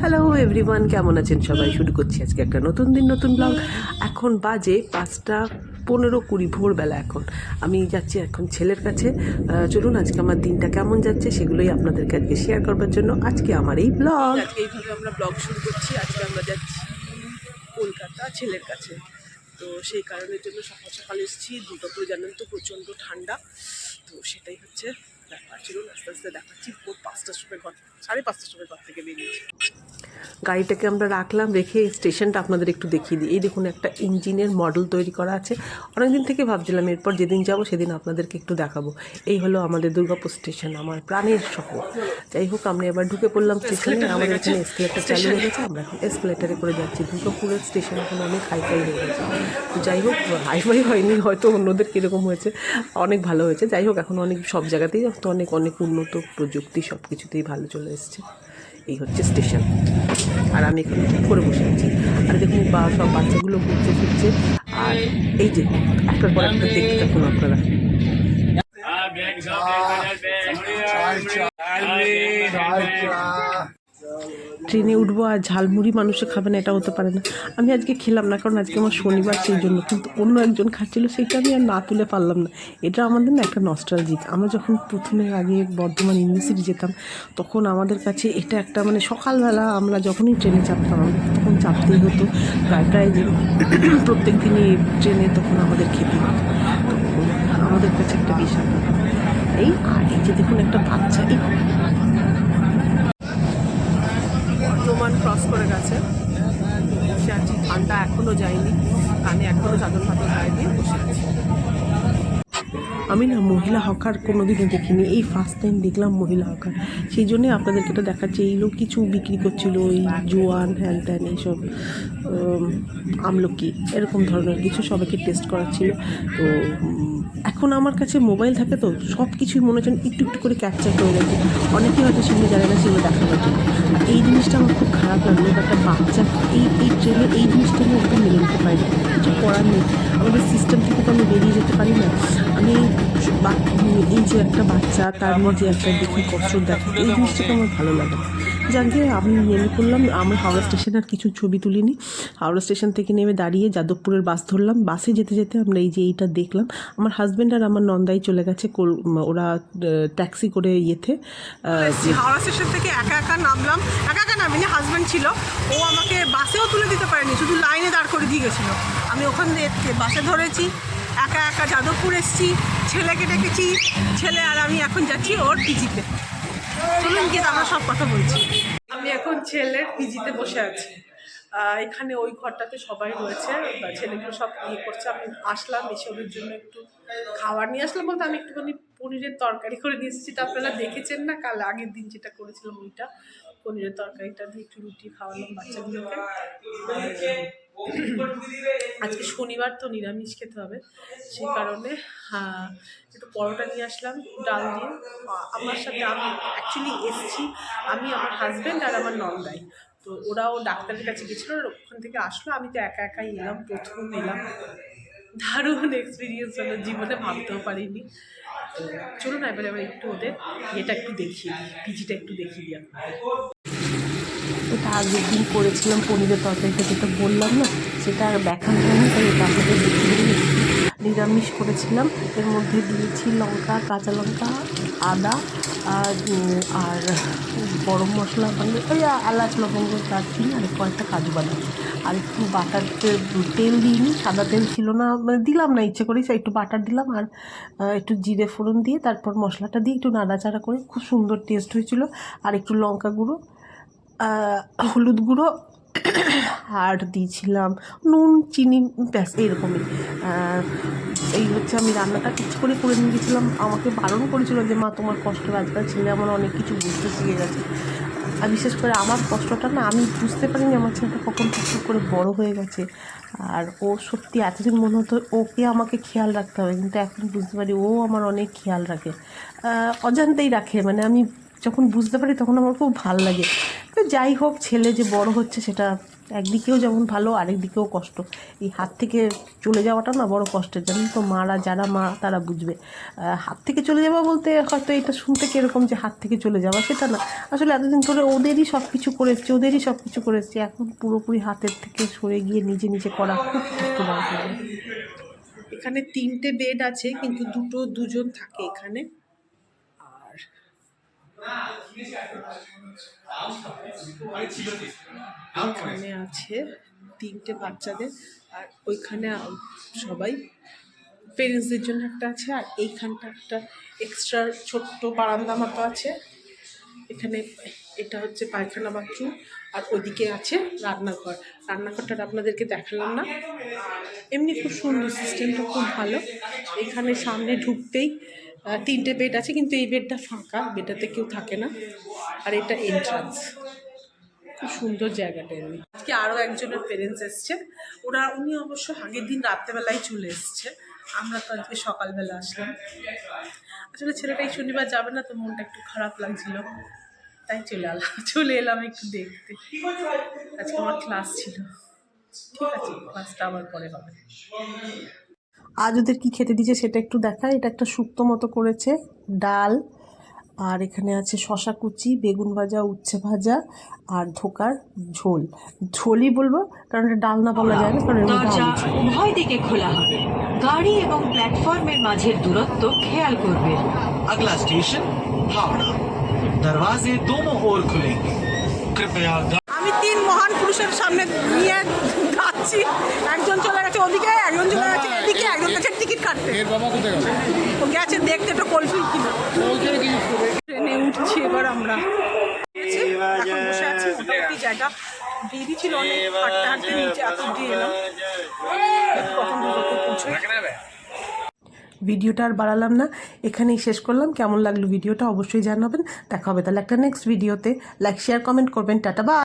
Hello everyone কেমন আছেন সবাই? শুরু করছি আজকে একটা নতুন দিন, নতুন ব্লগ এখন বাজে পাঁচটা পনেরো কুড়ি ভোরবেলা এখন। আমি যাচ্ছি এখন ছেলের কাছে। চলুন, আজকে আমার দিনটা কেমন যাচ্ছে সেগুলোই আপনাদেরকে আজকে শেয়ার করবার জন্য আজকে আমার এই ব্লগ আজকে এইভাবে আমরা ব্লগ শুরু করছি। আজকে আমরা যাচ্ছি কলকাতা ছেলের কাছে। তো সেই কারণের জন্য সকাল সকাল এসেছি। দুর্গাপুরে জানেন তো প্রচণ্ড ঠান্ডা। তো সেটাই হচ্ছে ব্যাপার ছিল আস্তে আস্তে দেখাচ্ছি, ভোর পাঁচটার সময় ঘর সাড়ে পাঁচটার সময় ঘর থেকে বেরিয়েছি। গাড়িটাকে আমরা রাখলাম রেখে স্টেশনটা আপনাদের একটু দেখিয়ে দিই। এই দেখুন একটা ইঞ্জিনের মডেল তৈরি করা আছে। অনেকদিন থেকে ভাবছিলাম এরপর যেদিন যাব সেদিন আপনাদেরকে একটু দেখাবো। এই হলো আমাদের দুর্গাপুর স্টেশন আমার প্রাণের শহর। যাই হোক আমরা এবার ঢুকে পড়লাম স্টেশনে। আমাদের এখানে এসকেলেটার চালু হয়ে গেছে। আমরা এখন এসকেলেটারে করে যাচ্ছি। দুর্গাপুরের স্টেশন এখন অনেক হাইফাই হয়ে গেছে। তো যাই হোক হাইফাই হয়নি হয়তো অন্যদের কীরকম হয়েছে। অনেক ভালো হয়েছে। যাই হোক এখন অনেক সব জায়গাতেই তো অনেক অনেক উন্নত প্রযুক্তি সব কিছুতেই ভালো চলে এসছে। এই হচ্ছে স্টেশন। আর আমি এখানে করে বসে আছি। আর দেখুন, বা সব বাচ্চাগুলো ঘুরছে, ফিরছে। আর এই যে, একটার পর একটা দেখতে থাকুন আপনারা। ট্রেনে উঠবো আর ঝালমুড়ি মানুষে খাবে না এটা হতে পারে না। আমি আজকে খেলাম না, কারণ আজকে আমার শনিবার, সেই জন্য। কিন্তু অন্য একজন খাচ্ছিল, সেটা আমি আর না তুলে পারলাম না। এটা আমাদের না একটা নস্টালজিক আমরা যখন প্রথমে আগে বর্ধমান ইউনিভার্সিটি যেতাম, তখন আমাদের কাছে এটা একটা মানে সকালবেলা আমরা যখনই ট্রেনে চাপতাম তখন চাপতেই হতো। প্রায় প্রায় যে প্রত্যেক দিনই ট্রেনে তখন আমাদের খেতে হতো। আমাদের কাছে একটা বিশাল এই, আর এই যে দেখুন একটা বাচ্চা, এই বর্ধমান ক্রস করে গেছে। বসে আছি ঠান্ডা এখনও যায়নি। কানে এখনও চাদর ফাদর গায়ে দিয়ে বসে আছি। আমি না মহিলা হকার কোনো কোনোদিনও দেখিনি। এই ফার্স্ট টাইম দেখলাম মহিলা হকার। সেই জন্যে আপনাদেরকে এটা দেখাচ্ছে। এই লোক কিছু বিক্রি করছিল ওই জোয়ান, হ্যান ত্যান এইসব আমলকি, এরকম ধরনের কিছু সবাইকে টেস্ট করাচ্ছিল। তো এখন আমার কাছে মোবাইল থাকে তো সব কিছুই মনে হচ্ছে একটু একটু করে ক্যাপচার করে রাখি। অনেকেই হয়তো সেগুলো জানে না, সেগুলো জন্য আর এই জিনিসটা আমার খুব খারাপ লাগল একটা বাচ্চা। এই এই ট্রেনে এই জিনিসটা আমি একটু মেনে নিতে পারি না কিছু করার নেই। আমাদের সিস্টেম থেকে তো আমি বেরিয়ে যেতে পারি না। আমি এই যে একটা বাচ্চা তার মধ্যে একটা দেখি কষ্ট দেখে এই জিনিসটাকে আমার ভালো লাগে। যাক গিয়ে আমি নেমে পড়লাম। আমার হাওড়া স্টেশনে আর কিছু ছবি তুলিনি। হাওড়া স্টেশন থেকে নেমে দাঁড়িয়ে যাদবপুরের বাস ধরলাম। বাসে যেতে যেতে আমরা এই যে এইটা দেখলাম। আমার হাজব্যান্ড আর আমার নন্দাই চলে গেছে ওরা ট্যাক্সি করে ইয়েতে হাওড়া স্টেশন থেকে একা একা নামলাম। একা একা নামিনি হাজব্যান্ড ছিল। ও আমাকে বাসেও তুলে দিতে পারেনি শুধু লাইনে দাঁড় করে দিয়ে গেছিল। আমি ওখান দিয়ে বাসে ধরেছি। একা একা যাদবপুর এসেছি, ছেলেকে ডেকেছি, ছেলে আর আমি এখন যাচ্ছি ওর পিজিতে। চলুন গিয়ে আমরা সব কথা বলছি। আমি এখন ছেলের পিজিতে বসে আছি। এখানে ওই ঘরটাতে সবাই রয়েছে ছেলেগুলো সব ইয়ে করছে। আমি আসলাম, এসে ওদের জন্য একটু খাবার নিয়ে আসলাম বলতে আমি একটুখানি পনিরের তরকারি করে নিয়ে এসেছি। যেটা আপনারা দেখেছেন না, কাল আগের দিন যেটা করেছিলাম ওইটা। পনিরের তরকারিটা দিয়ে একটু রুটি খাওয়ালাম বাচ্চাগুলোকে। আজকে শনিবার তো নিরামিষ খেতে হবে সেই কারণে হ্যাঁ, একটু পরোটা নিয়ে আসলাম ডাল দিয়ে। আমার সাথে আমি অ্যাকচুয়ালি এসছি আমি আমার হাজব্যান্ড আর আমার নন্দাই। তো ওরাও ডাক্তারের কাছে গেছিল ওখান থেকে আসলো আমি তো একা একাই এলাম প্রথম এলাম। দারুণ এক্সপিরিয়েন্স হলো জীবনে ভাবতেও পারিনি। তো চলুন এবারে এবার একটু ওদের ইয়েটা একটু দেখিয়ে দিই পিজিটা একটু দেখিয়ে দিই ওটা আগের দিন করেছিলাম পনিরের তরকারিটা যেটা বললাম না, সেটা আর দেখানো হয়নি তাই এটা নিরামিষ করেছিলাম, এর মধ্যে দিয়েছি লঙ্কা, কাঁচা লঙ্কা, আদা, আর আর গরম মশলা মানে ওই এলাচ, লবঙ্গ, দারচিনি, আর কয়েকটা কাজু বাদাম। আর একটু বাটার তে- তেল দিইনি, সাদা তেল ছিল না মানে দিলাম না, ইচ্ছে করেই একটু বাটার দিলাম, আর একটু জিরে ফোড়ন দিয়ে তারপর মশলাটা দিয়ে একটু নাড়াচাড়া করে, খুব সুন্দর টেস্ট হয়েছিল। আর একটু লঙ্কা গুঁড়ো হলুদ গুঁড়ো, আর দিয়েছিলাম নুন, চিনি, ব্যাস, এইরকমই। এই হচ্ছে আমি রান্নাটা কিছু করে করে নিয়ে গেছিলাম। আমাকে বারণ করেছিল যে, মা, তোমার কষ্ট আজকাল ছেলে আমার অনেক কিছু বুঝতে শিখে গেছে। আর বিশেষ করে আমার কষ্টটা না, আমি বুঝতে পারিনি আমার ছেলেটা কখন কষ্ট করে বড় হয়ে গেছে। আর ও সত্যি এতদিন মনে হতো ওকে আমাকে খেয়াল রাখতে হবে, কিন্তু এখন বুঝতে পারি ও আমার অনেক খেয়াল রাখে। অজান্তেই রাখে মানে আমি যখন বুঝতে পারি তখন আমার খুব ভালো লাগে। তো যাই হোক, ছেলে যে বড় হচ্ছে সেটা একদিকেও যেমন ভালো আরেক দিকেও কষ্ট। এই হাত থেকে চলে যাওয়াটা না বড় কষ্টের। জানেন তো, মারা যারা মা, তারা বুঝবে। হাত থেকে চলে যাওয়া বলতে হয়তো এটা শুনতে কীরকম যে হাত থেকে চলে যাওয়া, সেটা না। আসলে এতদিন ধরে ওদেরই সব কিছু করে এসছি, ওদেরই সব কিছু করে এসছি। এখন পুরোপুরি হাতের থেকে সরে গিয়ে নিজে নিজে করা খুব লাগে এখানে তিনটে বেড আছে, কিন্তু দুটো, দুজন থাকে এখানে। এখানে আছে তিনটে বাচ্চাদের আর ওইখানে সবাই পেরেন্টসদের জন্য একটা আছে আর এইখানটা একটা এক্সট্রা ছোট্ট বারান্দা মতো আছে। এখানে এটা হচ্ছে পায়খানা বাথরুম আর ওদিকে আছে রান্নাঘর। রান্নাঘরটা আপনাদেরকে দেখালাম না। এমনি খুব সুন্দর সিস্টেমটা খুব ভালো। এখানে সামনে ঢুকতেই তিনটে বেড আছে, কিন্তু এই বেডটা ফাঁকা বেডটাতে কেউ থাকে না। আর এটা এন্ট্রান্স খুব সুন্দর জায়গাটা এমনি। আজকে আরও একজনের পেরেন্টস এসছে ওরা, উনি অবশ্য আগের দিন রাত্রেবেলায় চলে এসছে। আমরা তো আজকে সকালবেলা আসলাম। আসলে ছেলেটা এই শনিবার যাবে না, তো মনটা একটু খারাপ লাগছিল। তাই চলে এলাম চলে এলাম একটু দেখতে। আজকে আমার ক্লাস ছিল। ঠিক আছে ক্লাসটা আবার পরে হবে। আজ ওদের কি খেতে দিয়েছে সেটা একটু দেখা এটা একটা শুক্তো মতো করেছে ডাল আর এখানে আছে শশা কুচি বেগুন ভাজা উচ্ছে ভাজা আর ধোকার ঝোল ঝোলই বলবো কারণ এটা ডাল না বলা যায় না কারণ এর মধ্যে দরজা আলু ছিল। উভয় দিকে খোলা হবে গাড়ি এবং প্ল্যাটফর্মের মাঝের দূরত্ব খেয়াল করবেন अगला स्टेशन हावड़ा दरवाजे दोनों ओर खुलेंगे कृपया गा- আমি তিন মহান পুরুষের সামনে নিয়ে যাচ্ছি একজন চলে গেছে ওদিকে একজন চলে গেছে এদিকে একজন গেছে টিকিট কাটতে। এর বাবা কোথায় গেল? ও গেছে দেখতে তো কলফি কিনা। ট্রেনে উঠছি এবার আমরা। এখন বসে আছি মোটামুটি জায়গা। দেরি ছিল অনেক হাঁটতে হাঁটতে নিচে এত অব্দি এলাম কখন দুটোতে পৌঁছাই? ভিডিওটা আর বাড়ালাম না। এখানেই শেষ করলাম। কেমন লাগল ভিডিওটা অবশ্যই জানাবেন। দেখা হবে তাহলে একটা নেক্সট ভিডিওতে লাইক শেয়ার কমেন্ট করবেন। টাটা বা